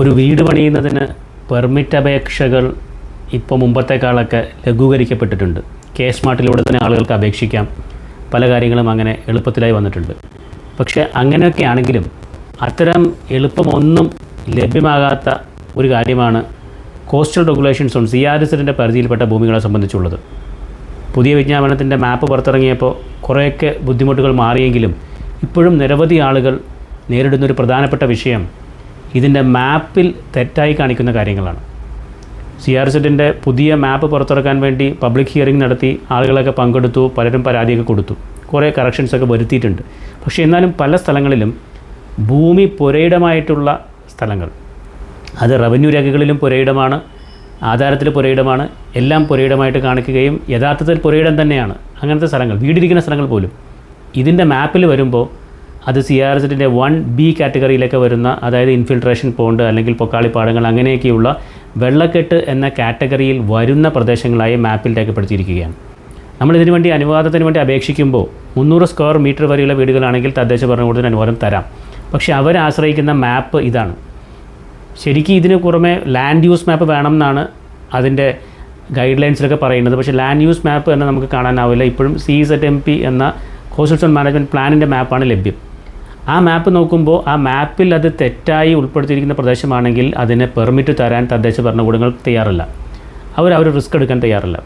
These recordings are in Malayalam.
ഒരു വീട് പണിയുന്നതിന് പെർമിറ്റ് അപേക്ഷകൾ ഇപ്പോൾ മുമ്പത്തേക്കാളൊക്കെ ലഘൂകരിക്കപ്പെട്ടിട്ടുണ്ട്. കെ സ്മാർട്ടിലൂടെ തന്നെ ആളുകൾക്ക് അപേക്ഷിക്കാം. പല കാര്യങ്ങളും അങ്ങനെ എളുപ്പത്തിലായി വന്നിട്ടുണ്ട്. പക്ഷേ അങ്ങനെയൊക്കെ ആണെങ്കിലും അത്തരം എളുപ്പമൊന്നും ലഭ്യമാകാത്ത ഒരു കാര്യമാണ് coastal regulations on C R എസിന്റെ പരിധിയിൽപ്പെട്ട ഭൂമികളെ സംബന്ധിച്ചുള്ളത്. പുതിയ വിജ്ഞാപനത്തിന്റെ മാപ്പ് പുറത്തിറങ്ങിയപ്പോൾ കുറേയൊക്കെ ബുദ്ധിമുട്ടുകൾ മാറിയെങ്കിലും ഇപ്പോഴും നിരവധി ആളുകൾ നേരിടുന്നൊരു പ്രധാനപ്പെട്ട വിഷയം ഇതിന്റെ മാപ്പിൽ തെറ്റായി കാണിക്കുന്ന കാര്യങ്ങളാണ്. സി ആർ സെറ്റിന്റെ പുതിയ മാപ്പ് പുറത്തിറക്കാൻ വേണ്ടി പബ്ലിക് ഹിയറിംഗ് നടത്തി ആളുകളൊക്കെ പങ്കെടുത്തു പലരും പരാതിയൊക്കെ കൊടുത്തു. കുറേ കറക്ഷൻസൊക്കെ വരുത്തിയിട്ടുണ്ട്. പക്ഷേ എന്നാലും പല സ്ഥലങ്ങളിലും ഭൂമി പുരയിടമായിട്ടുള്ള സ്ഥലങ്ങൾ. അത് റവന്യൂ രേഖകളിലും പുരയിടമാണ് ആധാരത്തിൽ പുരയിടമാണ് എല്ലാം പുരയിടമായിട്ട് കാണിക്കുകയും യഥാർത്ഥത്തിൽ പുരയിടം തന്നെയാണ് അങ്ങനത്തെ സ്ഥലങ്ങൾ വീടിരിക്കുന്ന സ്ഥലങ്ങൾ പോലും. ഇതിന്റെ മാപ്പിൽ വരുമ്പോൾ അത് സി ആർ എസിന്റെ വൺ ബി കാറ്റഗറിയിലൊക്കെ വരുന്ന അതായത് ഇൻഫിൽട്രേഷൻ പോണ്ട് അല്ലെങ്കിൽ പൊക്കാളി പാടങ്ങൾ അങ്ങനെയൊക്കെയുള്ള വെള്ളക്കെട്ട് എന്ന കാറ്റഗറിയിൽ വരുന്ന പ്രദേശങ്ങളായി മാപ്പിൽ രേഖപ്പെടുത്തിയിരിക്കുകയാണ് നമ്മൾ ഇതിനു വേണ്ടി അനുവാദത്തിന് വേണ്ടി അപേക്ഷിക്കുമ്പോൾ മുന്നൂറ് സ്ക്വയർ മീറ്റർ വരെയുള്ള വീടുകളാണെങ്കിൽ തദ്ദേശ ഭരണകൂടത്തിന് അനുവാദം തരാം. പക്ഷേ അവർ ആശ്രയിക്കുന്ന മാപ്പ് ഇതാണ്. ശരിക്കും ഇതിന് പുറമെ ലാൻഡ് യൂസ് മാപ്പ് വേണം എന്നാണ് അതിന്റെ ഗൈഡ് ലൈൻസിലൊക്കെ പറയുന്നത്. പക്ഷേ ലാൻഡ് യൂസ് മാപ്പ് തന്നെ നമുക്ക് കാണാനാവില്ല. ഇപ്പോഴും സി സെറ്റ് എം പി എന്ന കോസ്റ്റൽ മാനേജ്മെന്റ് പ്ലാനിന്റെ മാപ്പാണ് ലഭ്യം. ആ മാപ്പ് നോക്കുമ്പോൾ ആ മാപ്പിൽ അത് തെറ്റായി ഉൾപ്പെടുത്തിയിരിക്കുന്ന പ്രദേശമാണെങ്കിൽ അതിന് പെർമിറ്റ് തരാൻ തദ്ദേശ ഭരണകൂടങ്ങൾ തയ്യാറല്ല. അവർ അവർ റിസ്ക് എടുക്കാൻ തയ്യാറല്ല.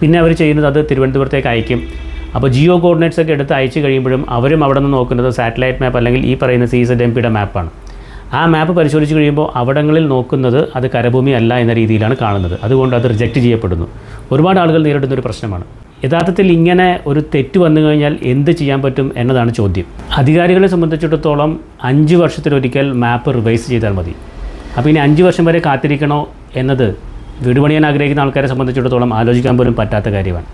പിന്നെ അവർ ചെയ്യുന്നത് അത് തിരുവനന്തപുരത്തേക്ക് അയക്കും. അപ്പോൾ ജിയോ കോർഡിനേറ്റ്സ് ഒക്കെ എടുത്ത് അയച്ചു കഴിയുമ്പോഴും അവരും അവിടെ നിന്ന് നോക്കുന്നത് സാറ്റലൈറ്റ് മാപ്പ് അല്ലെങ്കിൽ ഈ പറയുന്ന സി സെഡ് എം പിയുടെ മാപ്പാണ് ആ മാപ്പ് പരിശോധിച്ച് കഴിയുമ്പോൾ അവിടങ്ങളിൽ നോക്കുന്നത് അത് കരഭൂമി അല്ല എന്ന രീതിയിലാണ് കാണുന്നത്. അതുകൊണ്ട് അത് റിജക്റ്റ് ചെയ്യപ്പെടുന്നു. ഒരുപാട് ആളുകൾ നേരിടുന്ന ഒരു പ്രശ്നമാണ്. യഥാർത്ഥത്തിൽ ഇങ്ങനെ ഒരു തെറ്റ് വന്നു കഴിഞ്ഞാൽ എന്ത് ചെയ്യാൻ പറ്റും എന്നതാണ് ചോദ്യം. അധികാരികളെ സംബന്ധിച്ചിടത്തോളം അഞ്ച് വർഷത്തിലൊരിക്കൽ മാപ്പ് റിവൈസ് ചെയ്താൽ മതി. അപ്പോൾ ഇനി അഞ്ച് വർഷം വരെ കാത്തിരിക്കണോ എന്നത് വീട് പണിയാൻ ആഗ്രഹിക്കുന്ന ആൾക്കാരെ സംബന്ധിച്ചിടത്തോളം ആലോചിക്കാൻ പോലും പറ്റാത്ത കാര്യമാണ്.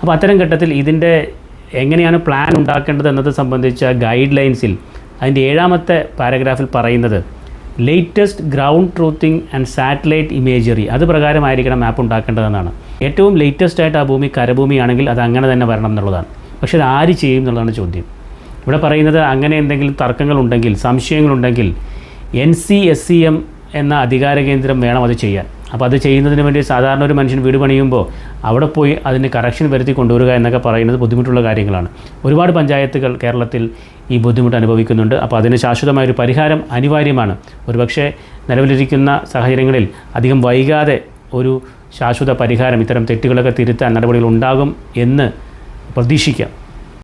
അപ്പോൾ അത്തരം ഘട്ടത്തിൽ ഇതിന്റെ എങ്ങനെയാണ് പ്ലാൻ ഉണ്ടാക്കേണ്ടത് എന്നത് സംബന്ധിച്ച ഗൈഡ് ലൈൻസിൽ അതിന്റെ ഏഴാമത്തെ പാരഗ്രാഫിൽ പറയുന്നത് latest ground truthing and satellite imagery അത് പ്രകാരമായിരിക്കണം മാപ്പ് ഉണ്ടാക്കേണ്ടതെന്നാണ്. ഏറ്റവും ലേറ്റസ്റ്റ് ആയിട്ട് ആ ഭൂമി കരഭൂമിയാണെങ്കിൽ അത് അങ്ങനെ തന്നെ വരണം എന്നുള്ളതാണ്. പക്ഷേ അത് ആര് ചെയ്യും എന്നുള്ളതാണ് ചോദ്യം. ഇവിടെ പറയുന്നത് അങ്ങനെ എന്തെങ്കിലും തർക്കങ്ങളുണ്ടെങ്കിൽ സംശയങ്ങളുണ്ടെങ്കിൽ N C S C M എന്ന അധികാര കേന്ദ്രം വേണം അത് ചെയ്യാൻ. അപ്പോൾ അത് ചെയ്യുന്നതിന് വേണ്ടി സാധാരണ ഒരു മനുഷ്യൻ വീട് പണിയുമ്പോൾ അവിടെ പോയി അതിന് കറക്ഷൻ വരുത്തി കൊണ്ടുവരിക എന്നൊക്കെ പറയുന്നത് ബുദ്ധിമുട്ടുള്ള കാര്യങ്ങളാണ്. ഒരുപാട് പഞ്ചായത്തുകൾ കേരളത്തിൽ ഈ ബുദ്ധിമുട്ട് അനുഭവിക്കുന്നുണ്ട്. അപ്പോൾ അതിന് ശാശ്വതമായൊരു പരിഹാരം അനിവാര്യമാണ്. ഒരുപക്ഷെ നിലവിലിരിക്കുന്ന സാഹചര്യങ്ങളിൽ അധികം വൈകാതെ ഒരു ശാശ്വത പരിഹാരം ഇത്തരം തെറ്റുകളൊക്കെ തിരുത്താൻ നടപടികൾ ഉണ്ടാകും എന്ന് പ്രതീക്ഷിക്കാം.